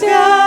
gracias.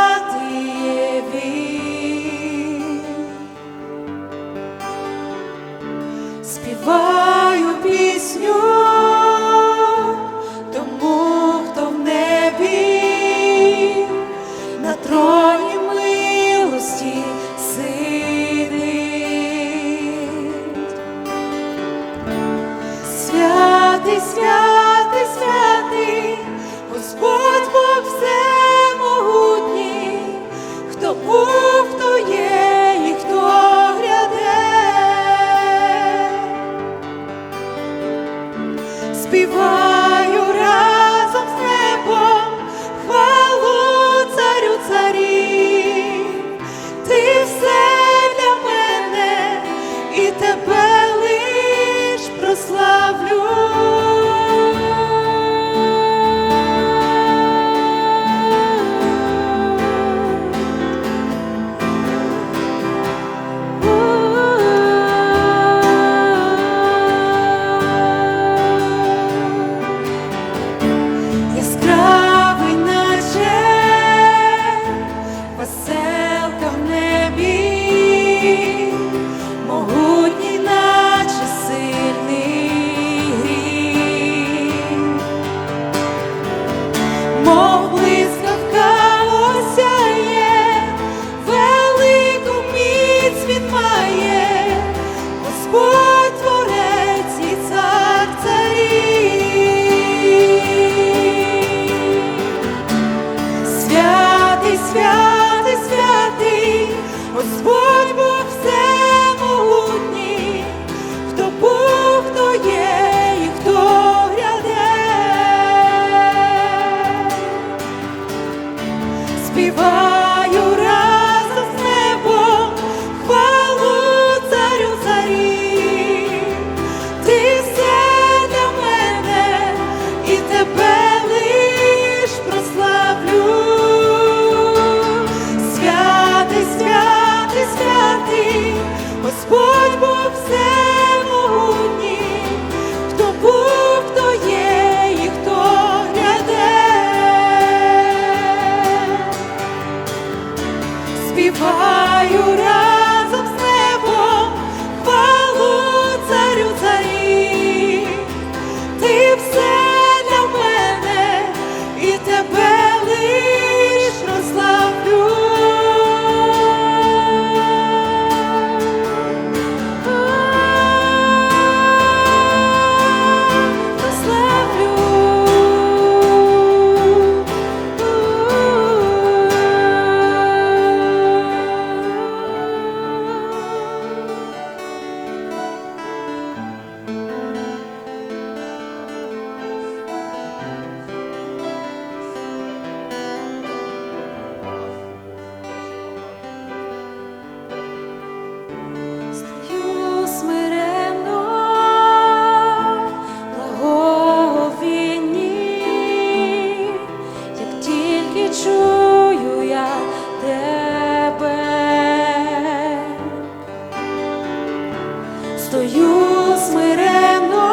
стою смиренно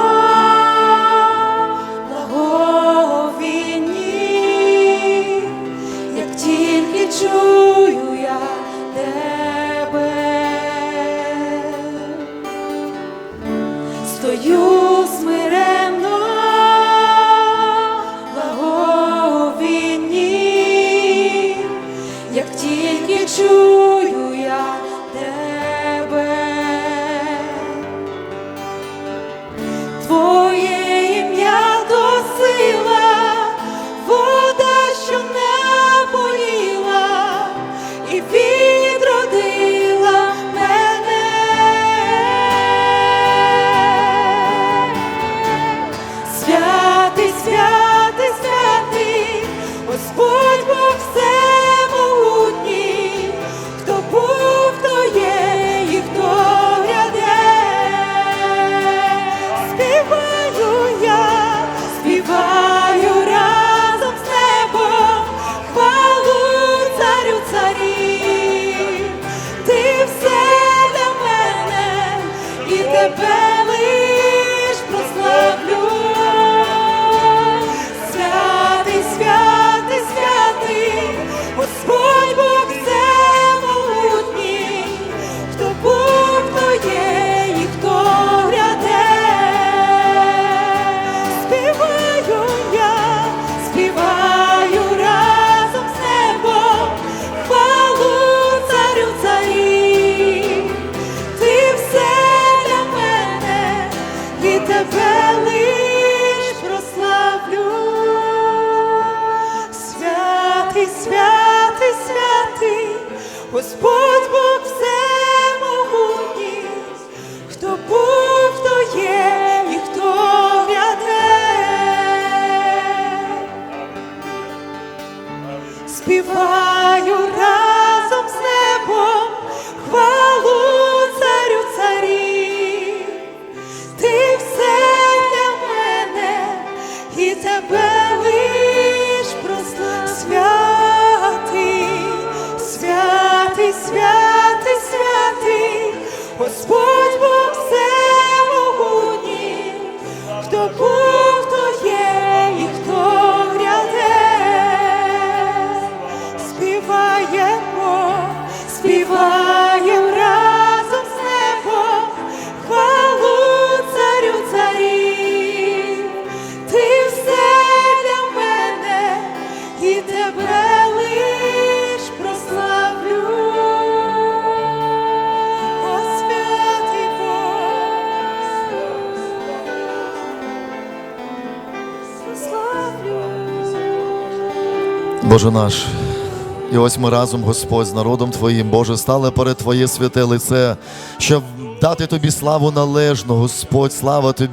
благовіні, як тільки чую я тебе, стою смиренно благовіні, як тільки чую я тебе. the. Господь Бог всемогутній, хто був, хто є і хто гряде. Співаю разом з небом хвалу царю царів. Ти все для мене і тебе Боже наш, і ось ми разом, Господь, з народом Твоїм, Боже, стали перед Твоє святе лице, щоб дати Тобі славу належну, Господь, слава Тобі.